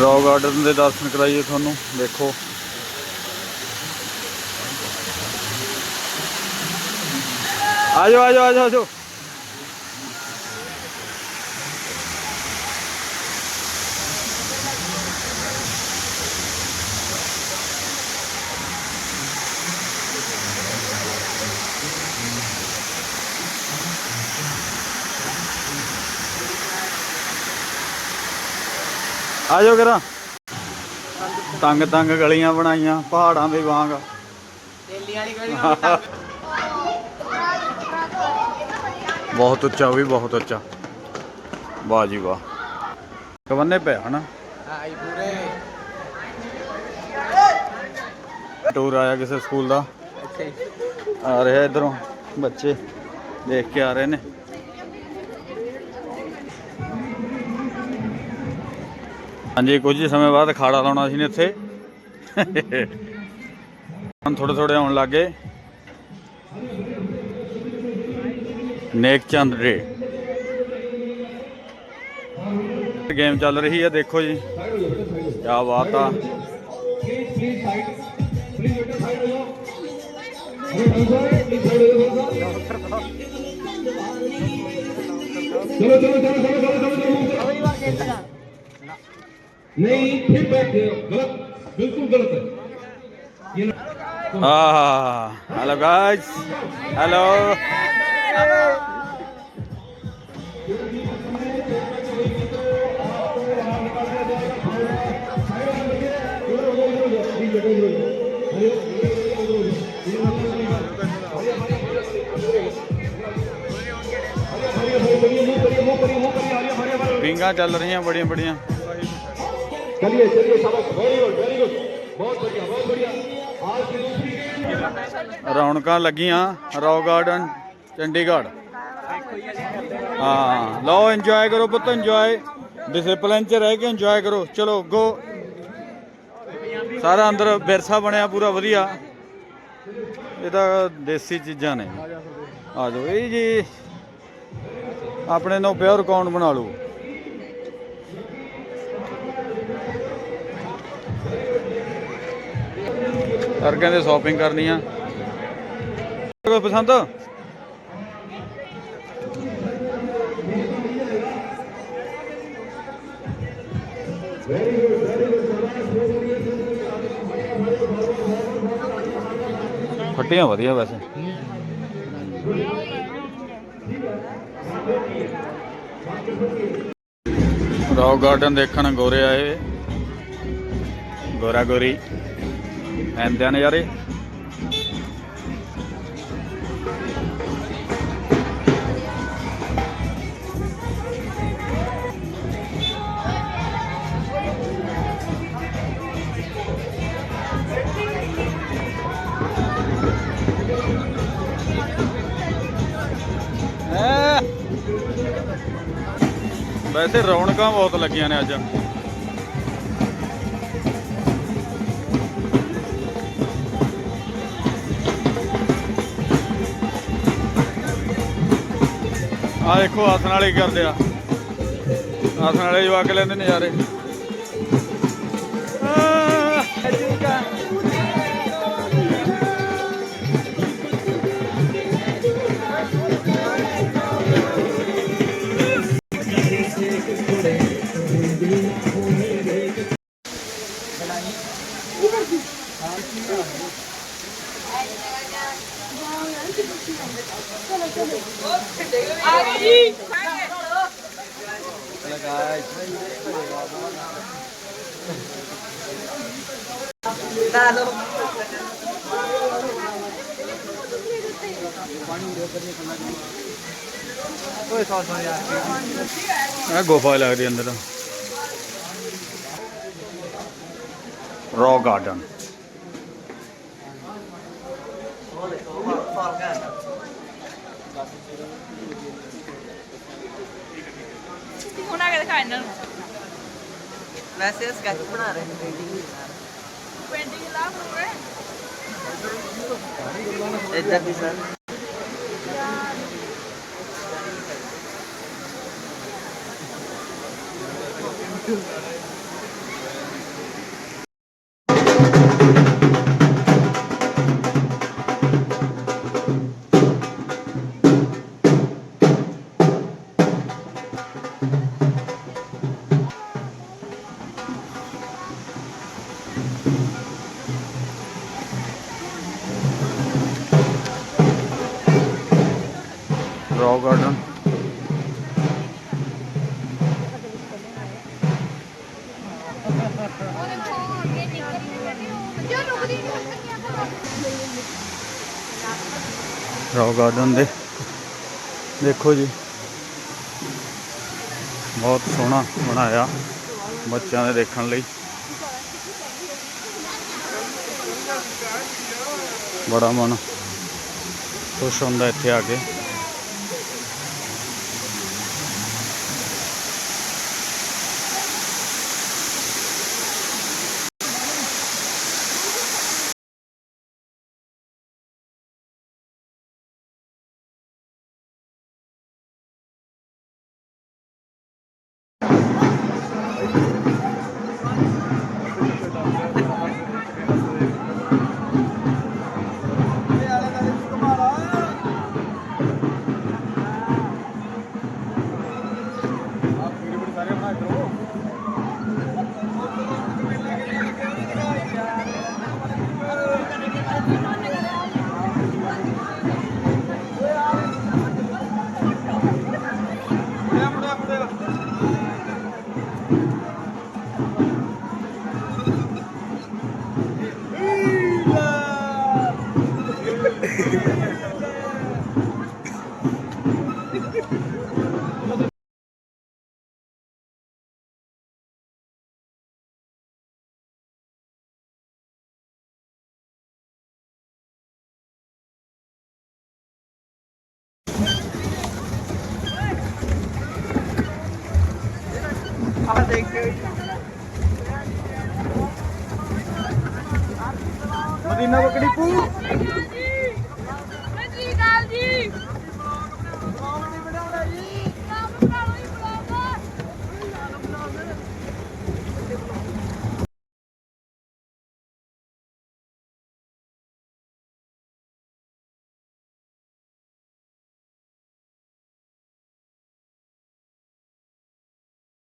Rock garden ਦੇ ਦਰਸ਼ਨ ਕਰਾਈਏ ਤੁਹਾਨੂੰ ਦੇਖੋ। ਆਜੋ ਆਜੋ ਆਜੋ ਆਜੋ। ਆਜੋ ਕਰਾਂ। ਤੰਗ ਤੰਗ ਗਲੀਆਂ ਬਣਾਈਆਂ ਪਹਾੜਾਂ ਦੇ ਵਾਂਗ। ਦਿੱਲੀ ਵਾਲੀ ਗਲੀ ਬਹੁਤ ਉੱਚਾ ਵੀ ਬਹੁਤ ਉੱਚਾ। ਵਾਹ ਜੀ ਵਾਹ। ਕਵੰਨੇ ਪਿਆ ਹਨਾ? ਆਈ ਪੂਰੇ। ਟੂਰ ਆਇਆ ਕਿਸੇ ਸਕੂਲ ਦਾ? ਆ ਰਿਹਾ ਇਧਰੋਂ। ਬੱਚੇ ਦੇਖ ਕੇ ਆ ਰਹੇ ਨੇ। ਹਾਂਜੀ, ਕੁਝ ਸਮੇਂ ਬਾਅਦ ਖਾੜਾ ਲਾਉਣਾ ਸੀ ਨੇ ਇੱਥੇ। ਹੁਣ ਥੋੜੇ ਥੋੜੇ ਆਉਣ ਲੱਗੇ ਨੇਕ ਚੰਦ ਰੇ ਗੇਮ ਚੱਲ ਰਹੀ ਹੈ, ਦੇਖੋ ਜੀ। ਕੀ ਬਾਤ ਆ। ਚਲੋ ਚਲੋ ਚਲੋ ਚਲੋ ਚਲੋ ਚਲੋ। नहीं फिर बैठ गए गलत बिल्कुल गलत है हेलो गाइस हेलो पिंगा चल रही हैं बढ़िया बढ़िया चलिए चलिए शाबाश वेरी गुड वेरी गुड बहुत बढ़िया बहुत बढ़िया आज की दूसरी गेम ਰੌਣਕਾਂ ਲੱਗੀਆਂ ਰੌਕ ਗਾਰਡਨ ਚੰਡੀਗੜ੍ਹ ਹਾਂ ਲਓ ਇੰਜੋਏ ਕਰੋ ਪੁੱਤ ਇੰਜੋਏ ਡਿਸਪਲਿਨ ਚ ਰਹਿ ਕੇ ਇੰਜੋਏ ਕਰੋ ਚਲੋ ਗੋ ਸਾਰਾ ਅੰਦਰ ਵਿਰਸਾ ਬਣਿਆ ਪੂਰਾ ਵਧੀਆ ਇਹ ਤਾਂ ਦੇਸੀ ਚੀਜ਼ਾਂ ਨੇ ਆ ਜਾਓ ਇਹ ਜੀ ਆਪਣੇ ਨੂੰ ਪਿਓਰ ਕੌਣ ਬਣਾ ਲਓ ਸਰ ਕਹਿੰਦੇ ਸ਼ਾਪਿੰਗ ਕਰਨੀ ਆ। ਕੋਈ ਪਸੰਦ? ਫੱਟੀਆਂ ਵਧੀਆ ਵੈਸੇ। ਰੌਕ ਗਾਰਡਨ ਦੇਖਣ ਗੋਰੇ ਆਏ। ਗੋਰਾ ਗੋਰੀ। ਐਂਦਿਆਂ ਨਜ਼ਾਰੇ ਐ। ਵੈਸੇ ਰੌਣਕਾਂ ਬਹੁਤ ਲੱਗੀਆਂ ਨੇ ਅੱਜ ਆ ਦੇਖੋ ਆਸਣ ਵਾਲੇ ਕਰਦੇ ਆ। ਆਸਣ ਵਾਲੇ ਜਵਾਕ ਲੈਂਦੇ ਨਜ਼ਾਰੇ। ਓਏ ਸੌ ਸੌ ਯਾਰ ਇਹ ਗੁਫਾ ਲੱਗਦੀ ਅੰਦਰ ਰੌਕ ਗਾਰਡਨ ਹੁਣ ਆ ਕੇ ਦਿਖਾ ਇਹਨਾਂ ਨੂੰ ਵੈਸੇ ਸਕੈਚ ਬਣਾ ਰਹੇ ਰੌਕ ਗਾਰਡਨ ਰੌਕ ਗਾਰਡਨ ਦੇ। ਦੇਖੋ ਜੀ। ਬਹੁਤ ਸੋਹਣਾ ਬਣਾਇਆ ਬੱਚਿਆਂ ਦੇ ਦੇਖਣ ਲਈ। বড় মন। খুব সন্ধ্যা থেকে আগে। ਇੱਥੇ ਆ ਕੇ। ਮਦੀਨਾ ਬੱਕੜੀ ਪੂ